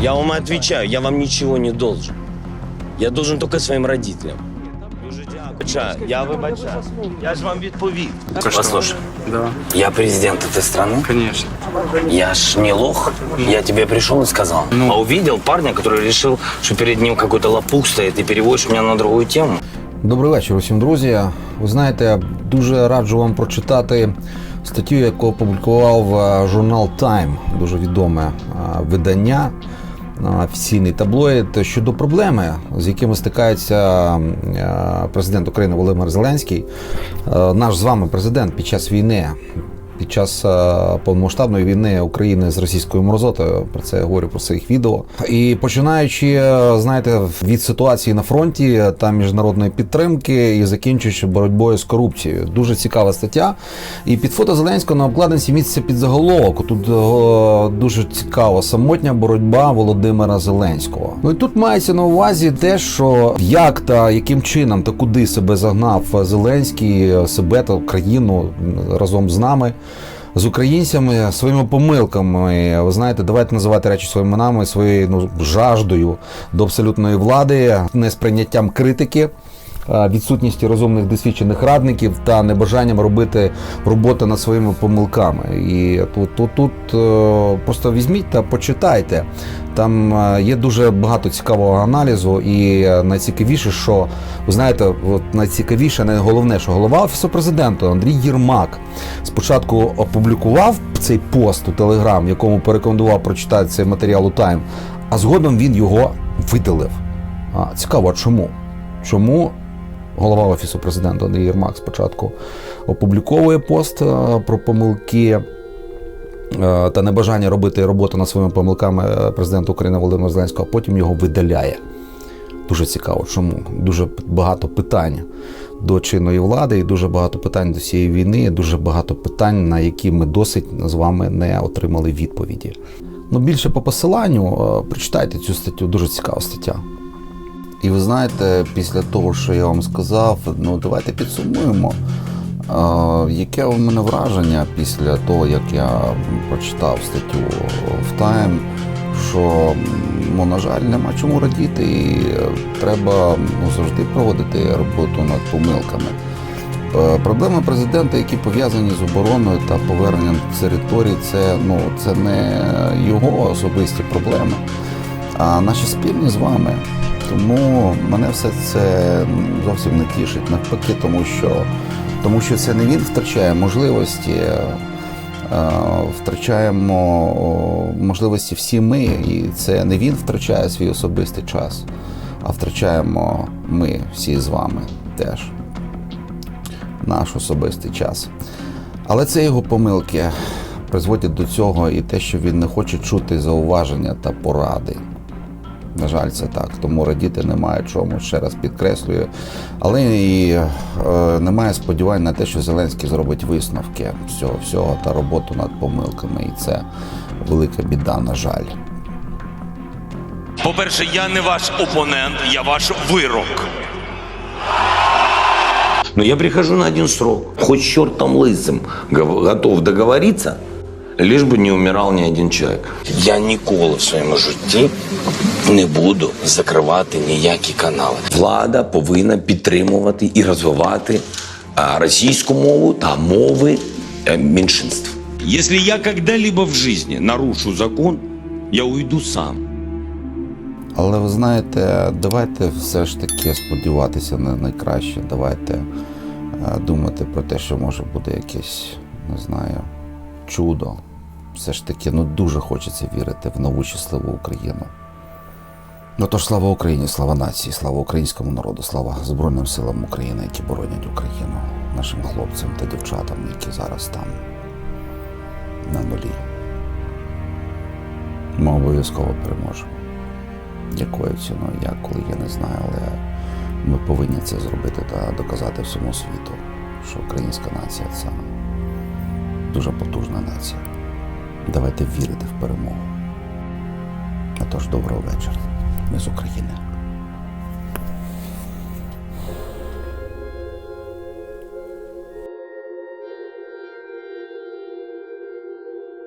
Я вам отвечаю, я вам ничего не должен. Я должен только своим родителям. Вибачаю, Я вибачаю. Я ж вам відповів. Послушай, Да, я президент этой страны. конечно. Я ж не лох. Я тебе пришел и сказал. А увидел парня, который решил, что перед ним какой-то лопух стоит и переводишь меня на другую тему. Добрий вечір усім, друзі. Ви знаєте, дуже раджу вам прочитати статтю, яку опублікував е, журнал Time, дуже відоме е, видання, е, офіційний таблоїд щодо проблеми, з якими стикається е, президент України Володимир Зеленський, Е, наш з вами президент під час війни. Під час е, повномасштабної війни України з російською морозотою про це я говорю про своїх відео. І починаючи, е, знаєте, від ситуації на фронті та міжнародної підтримки і закінчуючи боротьбою з корупцією. Дуже цікава стаття. І під фото Зеленського на обкладинці місце під заголовок. Тут е, дуже цікаво самотня боротьба Володимира Зеленського. Ну і тут мається на увазі те, що як та яким чином та куди себе загнав Зеленський, себе та країну разом з нами. З українцями своїми помилками, ви знаєте, давайте називати речі своїми нами, своєю ну, жаждою до абсолютної влади, несприйняттям критики, відсутністю розумних досвідчених радників та небажанням робити роботу над своїми помилками. І тут, тут, тут е, просто візьміть та почитайте. Там е, є дуже багато цікавого аналізу, і е, найцікавіше, що ви знаєте, от найцікавіше, не головне, що голова офісу президента Андрій Єрмак спочатку опублікував цей пост у Телеграм, якому порекомендував прочитати цей матеріал у Тайм, а згодом він його видалив. Цікаво, чому? Чому голова офісу президента Андрій Єрмак спочатку опубліковує пост е, про помилки? е, Та небажання робити роботу над своїми помилками е, президента України Володимира Зеленського, а потім його видаляє. Дуже цікаво, чому дуже багато питань до чинної влади, і дуже багато питань до цієї війни, дуже багато питань, на які ми досить з вами не отримали відповіді. Ну, більше по посиланню, прочитайте цю статтю, дуже цікава стаття. І ви знаєте, після того, що я вам сказав, ну давайте підсумуємо. Яке у мене враження після того, як я прочитав статтю в Time, що ну, на жаль, нема чому радіти, і е, треба ну, завжди проводити роботу над помилками. Е, Проблеми президента, які пов'язані з обороною та поверненням територій, це, ну, це не його особисті проблеми, а наші спільні з вами. Тому мене все це зовсім не тішить. Навпаки, тому що, тому що це не він втрачає можливості, е, втрачаємо можливості всі ми, і це не він втрачає свій особистий час, а втрачаємо ми всі з вами теж наш особистий час. Але це його помилки призводять до цього і те, що він не хоче чути зауваження та поради. На жаль, це так. Тому радіти немає чому, ще раз підкреслюю. Але і е, немає сподівань на те, що Зеленський зробить висновки всього всього та роботу над помилками. І це велика біда, на жаль. По-перше, я не ваш опонент, я ваш вирок. Но я прихожу на один срок. Хоть чертом лысым готов договориться, лишь бы не умирал ни один человек. Я ніколи в своєму житті не буду закривати ніякі канали. Влада повинна підтримувати і розвивати російську мову та мови е, меншинств. Если я когда-либо в жизни нарушу закон, я уйду сам. Але ви знаєте, давайте все ж таки сподіватися на найкраще. Давайте е, думати про те, що може буде якесь, не знаю, чудо. Все ж таки, ну дуже хочеться вірити в нову щасливу Україну. Ну тож слава Україні, слава нації, слава українському народу, слава Збройним силам України, які боронять Україну, нашим хлопцям та дівчатам, які зараз там на нулі. Ми обов'язково переможемо. Якою ціною, як, коли я не знаю, але ми повинні це зробити та доказати всьому світу, що українська нація це дуже потужна нація. Давайте вірити в перемогу. А тож доброго вечора. Ми з України.